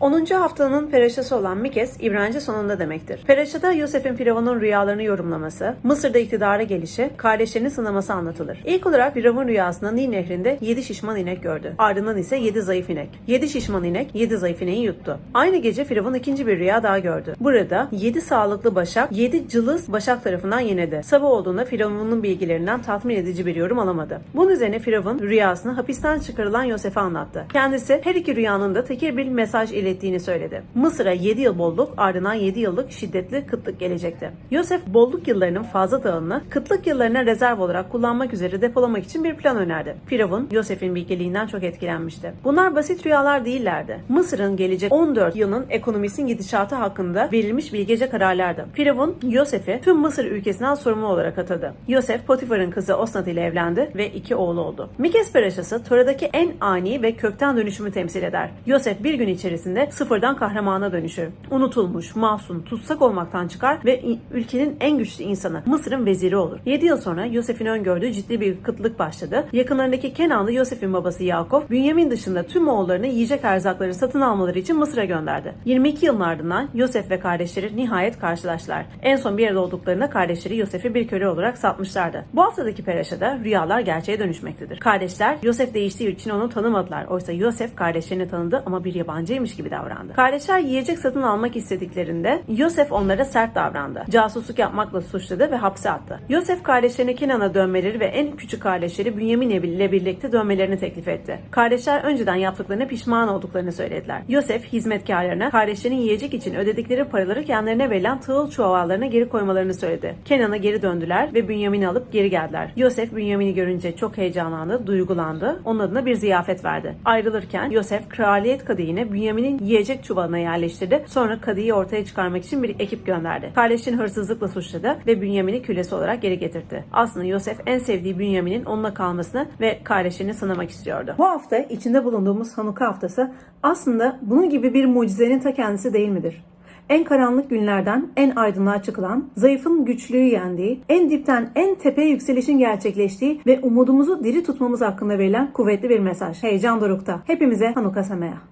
10. haftanın peraşası olan Mikes, İbranice sonunda demektir. Peraşada Yosef'in Firavun'un rüyalarını yorumlaması, Mısır'da iktidara gelişi, kardeşlerini sınaması anlatılır. İlk olarak Firavun rüyasında Nil nehrinde 7 şişman inek gördü. Ardından ise 7 zayıf inek. 7 şişman inek 7 zayıf ineği yuttu. Aynı gece Firavun ikinci bir rüya daha gördü. Burada 7 sağlıklı başak 7 cılız başak tarafından yenildi. Sabah olduğunda Firavun'un bilgilerinden tatmin edici bir yorum alamadı. Bunun üzerine Firavun rüyasını hapisten çıkarılan Yosef'e anlattı. Kendisi her iki rüyanın da tekir bir mesaj ilettiğini söyledi. Mısır'a 7 yıl bolluk ardından 7 yıllık şiddetli kıtlık gelecekti. Yosef bolluk yıllarının fazla dağılını kıtlık yıllarına rezerv olarak kullanmak üzere depolamak için bir plan önerdi. Firavun Yosef'in bilgeliğinden çok etkilenmişti. Bunlar basit rüyalar değillerdi. Mısır'ın gelecek 14 yılın ekonomisinin gidişatı hakkında verilmiş bilgece kararlardı. Firavun Yosef'i tüm Mısır ülkesinden sorumlu olarak atadı. Yosef Potifar'ın kızı Osnat ile evlendi ve iki oğlu oldu. Mikes Peraşası Tora'daki en ani ve kökten dönüşümü temsil eder. Yosef bir gün içerisinde sıfırdan kahramana dönüşür. Unutulmuş, masum, tutsak olmaktan çıkar ve ülkenin en güçlü insanı, Mısır'ın veziri olur. 7 yıl sonra Yosef'in öngördüğü ciddi bir kıtlık başladı. Yakınlarındaki Kenanlı Yosef'in babası Yakov, Bünyamin dışında tüm oğullarını yiyecek erzakları satın almaları için Mısır'a gönderdi. 22 yılın ardından Yosef ve kardeşleri nihayet karşılaştılar. En son bir arada olduklarında kardeşleri Yosef'i bir köle olarak satmışlardı. Bu haftadaki peraşada rüyalar gerçeğe dönüşmektedir. Kardeşler Yosef değiştiği için onu tanımadılar. Oysa Yosef kardeşlerini tanıdı ama bir yabancıymış gibi davrandı. Kardeşler yiyecek satın almak istediklerinde Yosef onlara sert davrandı. Casusluk yapmakla suçladı ve hapse attı. Yosef kardeşlerine Kenan'a dönmeleri ve en küçük kardeşleri Bünyamin ile birlikte dönmelerini teklif etti. Kardeşler önceden yaptıklarına pişman olduklarını söylediler. Yosef hizmetkarlarına kardeşlerinin yiyecek için ödedikleri paraları kendilerine verilen tığıl çuvallarına geri koymalarını söyledi. Kenan'a geri döndüler ve Bünyamin'i alıp geri geldiler. Yosef Bünyamin'i görünce çok heyecanlandı, duygulandı. Onun adına bir ziyafet verdi. Ayrılırken Yosef kraliyet kadehine Bünyamin'in yiyecek çuvalına yerleştirdi. Sonra kadehi ortaya çıkarmak için bir ekip gönderdi. Kardeşini hırsızlıkla suçladı ve Bünyamin'i kölesi olarak geri getirdi. Aslında Yosef en sevdiği Bünyamin'in onunla kalmasını ve kardeşini sınamak istiyordu. Bu hafta içinde bulunduğumuz Hanuka haftası aslında bunun gibi bir mucizenin ta kendisi değil midir? En karanlık günlerden en aydınlığa çıkılan, zayıfın güçlüğü yendiği, en dipten en tepeye yükselişin gerçekleştiği ve umudumuzu diri tutmamız hakkında verilen kuvvetli bir mesaj. Heyecan dorukta. Hepimize Hanuka Sameha.